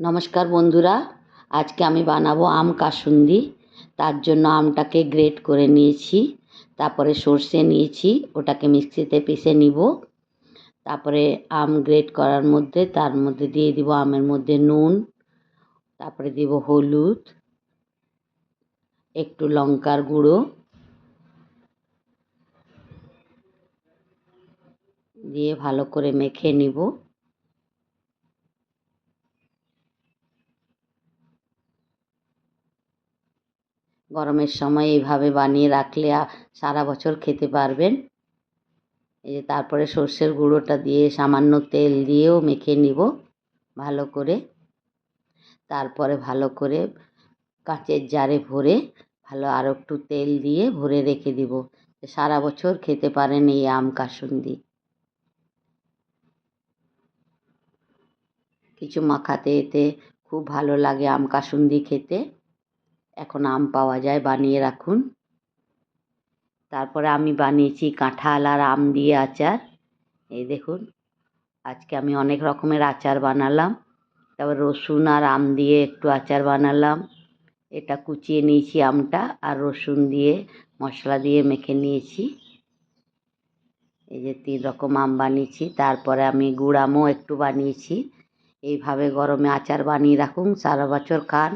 নমস্কার বন্ধুরা, আজকে আমি বানাবো আম কাসুন্দি। তার জন্য আমটাকে গ্রেট করে নিয়েছি, তারপরে সর্ষে নিয়েছি, ওটাকে মিক্সিতে পিষে নিব। তারপরে আম গ্রেট করার মধ্যে, তার মধ্যে দিয়ে দিব আমের মধ্যে নুন, তারপরে দিব হলুদ, একটু লঙ্কার গুঁড়ো, দিয়ে ভালো করে মেখে নিব। গরমের সময় এইভাবে বানিয়ে রাখলে সারা বছর খেতে পারবেন। এই যে তারপরে সর্ষের গুঁড়োটা দিয়ে সামান্য তেল দিয়েও মেখে নিব ভালো করে। তারপরে ভালো করে কাঁচের জারে ভরে ভালো আর একটু তেল দিয়ে ভরে রেখে দিব। সারা বছর খেতে পারেন এই আম কাসুন্দি। কিছু মাখাতে এতে খুব ভালো লাগে আম কাসুন্দি খেতে। এখন আম পাওয়া যায়, বানিয়ে রাখুন। তারপরে আমি বানিয়েছি কাঁঠাল আর আম দিয়ে আচার। এই দেখুন, আজকে আমি অনেক রকমের আচার বানালাম। তারপর রসুন আর আম দিয়ে একটু আচার বানালাম। এটা কুচিয়ে নিয়েছি আমটা আর রসুন দিয়ে মশলা দিয়ে মেখে নিয়েছি। এই যে তিন রকম আম বানিয়েছি, তারপরে আমি গুড় আমও একটু বানিয়েছি। এইভাবে গরমে আচার বানিয়ে রাখুন, সারা বছর খান।